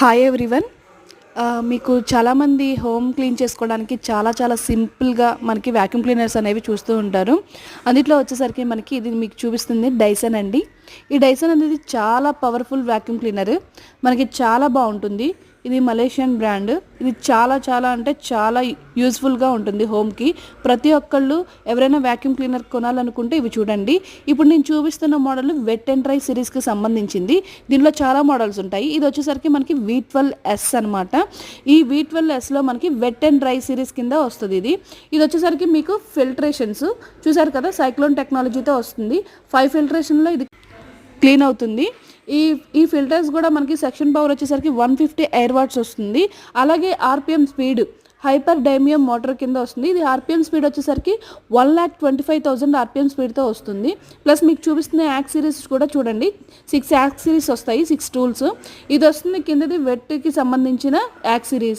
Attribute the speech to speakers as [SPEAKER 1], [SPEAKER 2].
[SPEAKER 1] Hi everyone uh, మీకు చాలామంది home clean చేసుకోవడానికి చాలా చాలా సింపుల్గా మనకి వ్యాక్యూమ్ క్లీనర్స్ అనేవి చూస్తూ ఉంటారు. అందులో వచ్చేసరికి మనకి ఇది మీకు చూపిస్తుంది డైసన్ అండి. ఈ డైసన్ అనేది చాలా పవర్ఫుల్ వ్యాక్యూమ్ క్లీనర్ మనకి చాలా బాగుంటుంది. ఇది మలేషియన్ బ్రాండ్ ఇది చాలా చాలా అంటే చాలా యూస్ఫుల్గా ఉంటుంది హోమ్కి ప్రతి ఒక్కళ్ళు ఎవరైనా వ్యాక్యూమ్ క్లీనర్ కొనాలనుకుంటే ఇవి చూడండి. ఇప్పుడు నేను చూపిస్తున్న మోడల్ వెట్ అండ్ డ్రై సిరీస్కి సంబంధించింది. దీనిలో చాలా మోడల్స్ ఉంటాయి. ఇది వచ్చేసరికి మనకి వీ ట్వెల్వ్ ఎస్ అనమాట ఈ వీ ట్వెల్వ్ ఎస్లో మనకి వెట్ అండ్ డ్రై సిరీస్ కింద వస్తుంది ఇది. ఇది వచ్చేసరికి మీకు ఫిల్టరేషన్స్ చూసారు కదా సైక్లోన్ టెక్నాలజీతో వస్తుంది. ఫైవ్ ఫిల్టరేషన్లో ఇది క్లీన్ అవుతుంది. ఈ ఈ ఫిల్టర్స్ కూడా మనకి సెక్షన్ పవర్ వచ్చేసరికి వన్ ఫిఫ్టీ ఎయిర్ వాట్స్ వస్తుంది. అలాగే ఆర్పిఎం స్పీడ్ హైపర్ డైమియం మోటార్ కింద వస్తుంది. ఇది ఆర్పిఎం స్పీడ్ వచ్చేసరికి one lakh twenty five thousand RPM స్పీడ్తో వస్తుంది. ప్లస్ మీకు చూపిస్తున్న యాక్ సిరీస్ కూడా చూడండి. సిక్స్ యాక్ సిరీస్ వస్తాయి సిక్స్ టూల్స్ ఇది వస్తుంది కిందది వెట్కి సంబంధించిన యాక్ సిరీస్.